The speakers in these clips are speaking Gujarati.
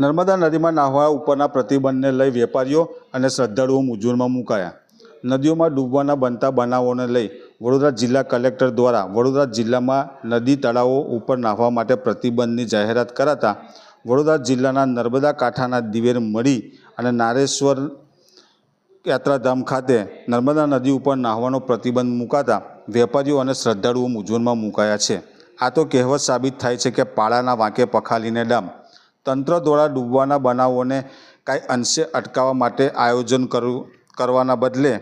નર્મદા નદીમાં નાહવા ઉપરના પ્રતિબંધને લઈ વેપારીઓ અને શ્રદ્ધાળુઓ મૂંઝવણમાં મુકાયા. નદીઓમાં ડૂબવાના બનતા બનાવોને લઈ વડોદરા જિલ્લા કલેક્ટર દ્વારા વડોદરા જિલ્લામાં નદી તળાવો ઉપર નાહવા માટે પ્રતિબંધની જાહેરાત કરાતા વડોદરા જિલ્લાના નર્મદા કાંઠાના દિવેર મળી અને નારેશ્વર યાત્રાધામ ખાતે નર્મદા નદી ઉપર નાહવાનો પ્રતિબંધ મુકાતા વેપારીઓ અને શ્રદ્ધાળુઓ મૂંઝવણમાં મુકાયા છે. આ તો કહેવત સાબિત થાય છે કે પાળાના વાંકે પખાલીને ડામ. તંત્ર દ્વારા ડૂબવાના બનાવોને કાંઈ અંશે અટકાવવા માટે આયોજન કરવું કરવાના બદલે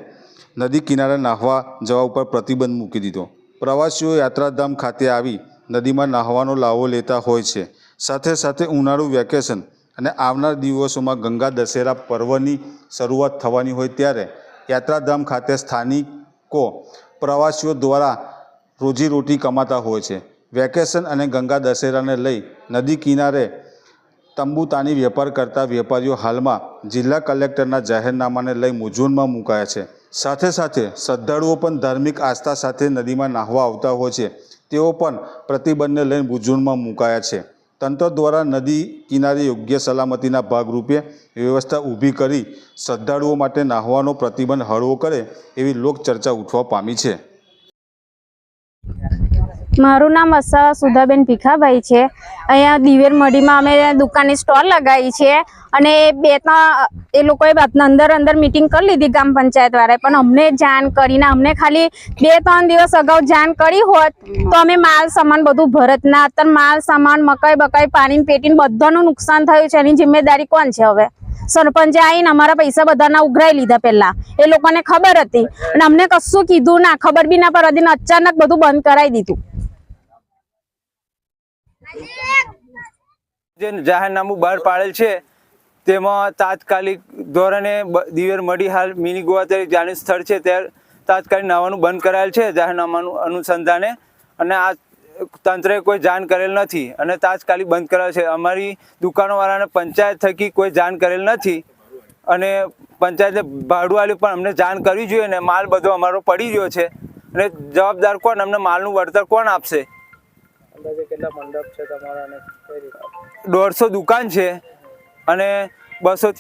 નદી કિનારે નાહવા જવા ઉપર પ્રતિબંધ મૂકી દીધો. પ્રવાસીઓ યાત્રાધામ ખાતે આવી નદીમાં નાહવાનો લાવો લેતા હોય છે. સાથે સાથે ઉનાળુ વેકેશન અને આવનાર દિવસોમાં ગંગા દશેરા પર્વની શરૂઆત થવાની હોય ત્યારે યાત્રાધામ ખાતે સ્થાનિકો પ્રવાસીઓ દ્વારા રોજીરોટી કમાતા હોય છે. વેકેશન અને ગંગા દશેરાને લઈ નદી કિનારે તંબુ તાણી વેપાર કરતા વેપારીઓ હાલમાં જિલ્લા કલેક્ટરના જાહેરનામાને લઈ મૂંઝવણમાં મુકાયા છે. સાથે સાથે શ્રદ્ધાળુઓ પણ ધાર્મિક આસ્થા સાથે નદીમાં નાહવા આવતા હોય છે. તેઓ પણ પ્રતિબંધને લઈને મૂંઝવણમાં મુકાયા છે. તંત્ર દ્વારા નદી કિનારે યોગ્ય સલામતીના ભાગરૂપે વ્યવસ્થા ઊભી કરી શ્રદ્ધાળુઓ માટે નાહવાનો પ્રતિબંધ હળવો કરે એવી લોકચર્ચા ઉઠવા પામી છે. મારું નામ અસા સુધાબેન ભીખાભાઈ છે. અહીંયા દિવેર મઢીમાં અમે દુકાનની સ્ટોલ લગાવી છે અને બે ત્રણ એ લોકોએ અંદર અંદર મિટિંગ કરી લીધી ગ્રામ પંચાયત વાળાએ. પણ અમને જાણ કરીને, અમને ખાલી બે ત્રણ દિવસ અગાઉ જાણ કરી હોત તો અમે માલ સામાન બધું ભરત ના. અત્યારે માલ સામાન, મકાઈ બકાઈ પાણી પેટીને બધાનું નુકસાન થયું છે. એની જિમ્મેદારી કોણ છે હવે? સરપંચે આવીને અમારા પૈસા બધાના ઉઘરાઈ લીધા પહેલા. એ લોકોને ખબર હતી. અને અમને કશું કીધું ના. ખબર બી ના પડતી અચાનક બધું બંધ કરાવી દીધું. જે જાહેરનામું બહાર પાડેલ છે, તેમાં તાત્કાલિક ધોરણે દિવેર મડી હાલ મિની ગોવા તરીકે જાણીત સ્થળ છે ત્યારે તાત્કાલિક નાવાનું બંધ કરાયેલ છે, જાહેરનામાનું અનુસંધાને. અને આ તંત્રએ કોઈ જાણ કરેલ નથી અને તાત્કાલિક બંધ કરાયેલ છે. અમારી દુકાનોવાળાને પંચાયત થકી કોઈ જાણ કરેલ નથી અને પંચાયતે ભાડું આલ્યું પણ અમને જાણ કરવી જોઈએ ને માલ બધો અમારો પડી ગયો છે. અને જવાબદાર કોણ? અમને માલનું વળતર કોણ આપશે? કેટલા મંડપ છે તમારા અને દોઢસો દુકાન છે અને બસો